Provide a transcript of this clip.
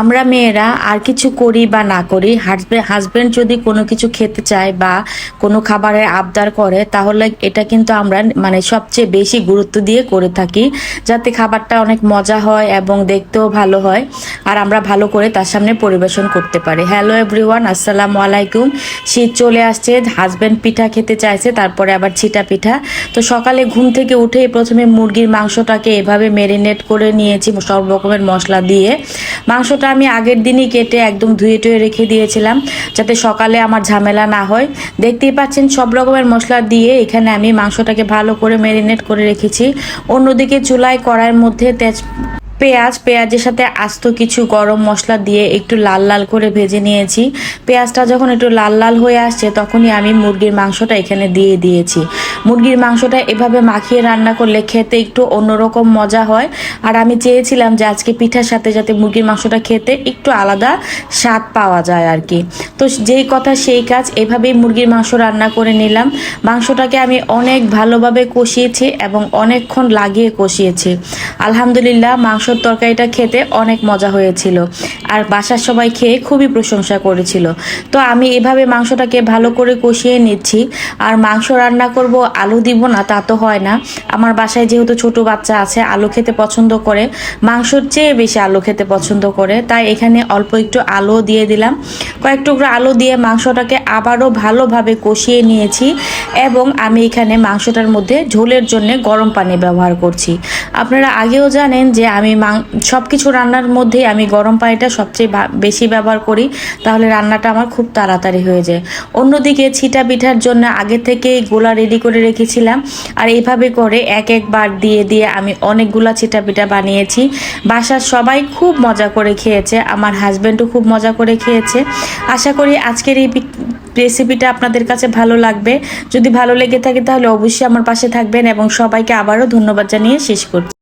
আমরা মেয়েরা আর কিছু করি বা না করি হাজব্যান্ড যদি কোনো কিছু খেতে চায় বা কোনো খাবারের আবদার করে, তাহলে এটা কিন্তু আমরা মানে সবচেয়ে বেশি গুরুত্ব দিয়ে করে থাকি, যাতে খাবারটা অনেক মজা হয় এবং দেখতেও ভালো হয় আর আমরা ভালো করে তার সামনে পরিবেশন করতে পারি। হ্যালো এভরিওয়ান আসসালামু আলাইকুম। শীত চলে আসছে হাজব্যান্ড পিঠা খেতে চাইছে, তারপরে আবার ছিটা পিঠা। তো সকালে ঘুম থেকে উঠেই প্রথমে মুরগির মাংসটাকে এভাবে মেরিনেট করে নিয়েছি সব রকমের মশলা দিয়ে। মাংসটা আমি আগের দিনই কেটে একদম ধুয়ে টুয়ে রেখে দিয়েছিলাম, যাতে সকালে আমার ঝামেলা না হয়। দেখতেই পাচ্ছেন সব রকমের মশলা দিয়ে এখানে আমি মাংসটাকে ভালো করে ম্যারিনেট করে রেখেছি। অন্যদিকে চুলায় কড়াইয়ের মধ্যে তেজ পেঁয়াজ, পেঁয়াজের সাথে আস্ত কিছু গরম মশলা দিয়ে একটু লাল লাল করে ভেজে নিয়েছি। পেঁয়াজটা যখন একটু লাল লাল হয়ে আসছে, তখনই আমি মুরগির মাংসটা এখানে দিয়ে দিয়েছি। মুরগির মাংসটা এভাবে মাখিয়ে রান্না করলে খেতে একটু অন্যরকম মজা হয়। আর আমি চেয়েছিলাম যে আজকে পিঠার সাথে যাতে মুরগির মাংসটা খেতে একটু আলাদা স্বাদ পাওয়া যায় আর কি। তো যেই কথা সেই কাজ, এভাবেই মুরগির মাংস রান্না করে নিলাম। মাংসটাকে আমি অনেক ভালোভাবে কষিয়েছি এবং অনেকক্ষণ লাগিয়ে কষিয়েছি। আলহামদুলিল্লাহ, মাংসর তরকারিটা খেতে অনেক মজা হয়েছিল আর বাসার সবাই খেয়ে খুবই প্রশংসা করেছিল। তো আমি এভাবে মাংসটাকে ভালো করে কষিয়ে নিচ্ছি। আর মাংস রান্না করব, আলু দিব না, তা তো হয় না। আমার বাসায় যেহেতু ছোট বাচ্চা আছে, আলু খেতে পছন্দ করে। মাংসর চেয়ে বেশি আলু খেতে পছন্দ করে। তাই এখানে অল্প একটু আলু দিয়ে দিলাম। কয়েক টুকরো আলু দিয়ে মাংসটাকে আবারও ভালোভাবে কষিয়ে নিয়েছি এবং আমি এখানে মাংসটার মধ্যে ঝোলের জন্য গরম পানি ব্যবহার করছি। আপনারা আগেও জানেন যে আমি সব কিছু রান্নার মধ্যে আমি গরম পানিটা সবচেয়ে বেশি ব্যবহার করি। তাহলে রান্নাটা আমার খুব তাড়াতাড়ি হয়ে যায়। অন্যদিকে ছিটা পিঠার জন্য আগে থেকেই গোলা রেডি করে রেখেছিলাম। আর এইভাবে করে এক একবার দিয়ে দিয়ে আমি অনেকগুলা ছিটা পিঠা বানিয়েছি। বাসার সবাই খুব মজা করে খেয়েছে। আমার হাজব্যান্ডও খুব মজা করে খেয়েছে। আশা করি আজকের এই রেসিপিটা আপনাদের কাছে ভালো লাগবে। যদি ভালো লেগে থাকে তাহলে অবশ্যই আমার পাশে থাকবেন এবং সবাইকে আবারও ধন্যবাদ জানিয়ে শেষ করছি।